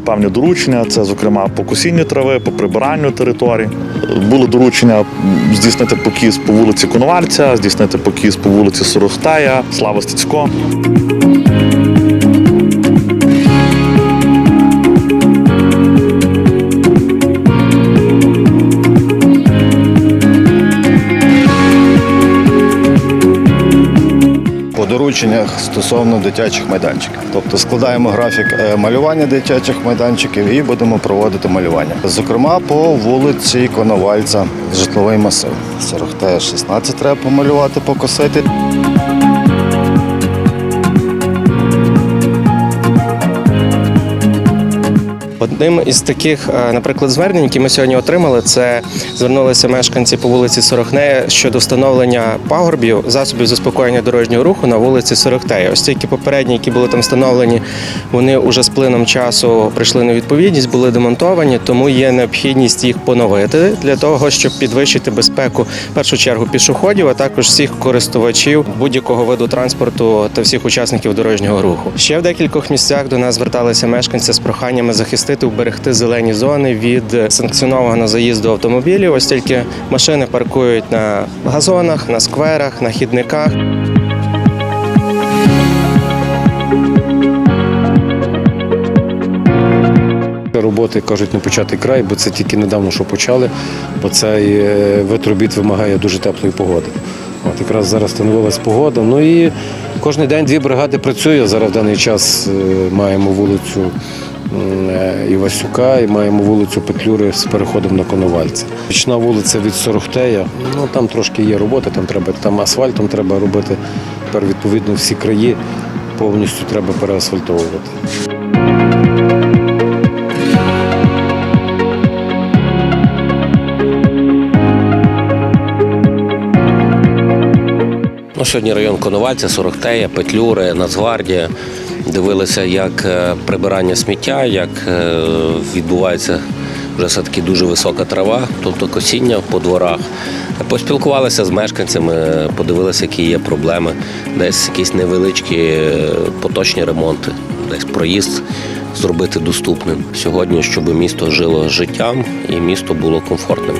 певні доручення. Це, зокрема, по косінню трави, по прибиранню територій. Було доручення здійснити покіз по вулиці Коновальця, здійснити покіз по вулиці Сорохтая, Слава Стецько. Дорученнях стосовно дитячих майданчиків. Тобто складаємо графік е, малювання дитячих майданчиків і будемо проводити малювання. Зокрема, по вулиці Коновальця, житловий масив. Сорохтея 16 треба помалювати, покосити. Одним із таких, е, наприклад, звернень, які ми сьогодні отримали, це звернулися мешканці по вулиці Сорохнея щодо встановлення пагорбів засобів заспокоєння дорожнього руху на вулиці Сорохтея. Ось тільки попередні, які були там встановлені, вони вже з плином часу прийшли на відповідність, були демонтовані, тому є необхідність їх поновити для того, щоб підвищити безпеку в першу чергу пішоходів, а також всіх користувачів будь-якого виду транспорту та всіх учасників дорожнього руху. Ще в декількох місцях до нас зверталися мешканці з проханнями захистити, уберегти зелені зони від санкціонованого заїзду автомобілів. Ось тільки машини паркують на газонах, на скверах, на хідниках. Роботи кажуть, не почати край, бо це тільки недавно що почали, бо цей е, вид робіт вимагає дуже теплої погоди. От якраз зараз становилась погода. Ну і кожен день дві бригади працює. Зараз в даний час е, маємо вулицю Івасюка і маємо вулицю Петлюри з переходом на Коновальця. Річна вулиця від Сорохтея. Ну там трошки є роботи, там треба там асфальтом треба робити. Тепер відповідно всі краї повністю треба переасфальтовувати. Ну, сьогодні район Коновальця, Сорохтея, Петлюри, Нацгвардія. Дивилися, як е, прибирання сміття, як е, відбувається вже все-таки дуже висока трава, тобто косіння по дворах. Поспілкувалися з мешканцями, подивилися, які є проблеми, десь якісь невеличкі е, поточні ремонти, десь проїзд зробити доступним сьогодні, щоб місто жило життям і місто було комфортним.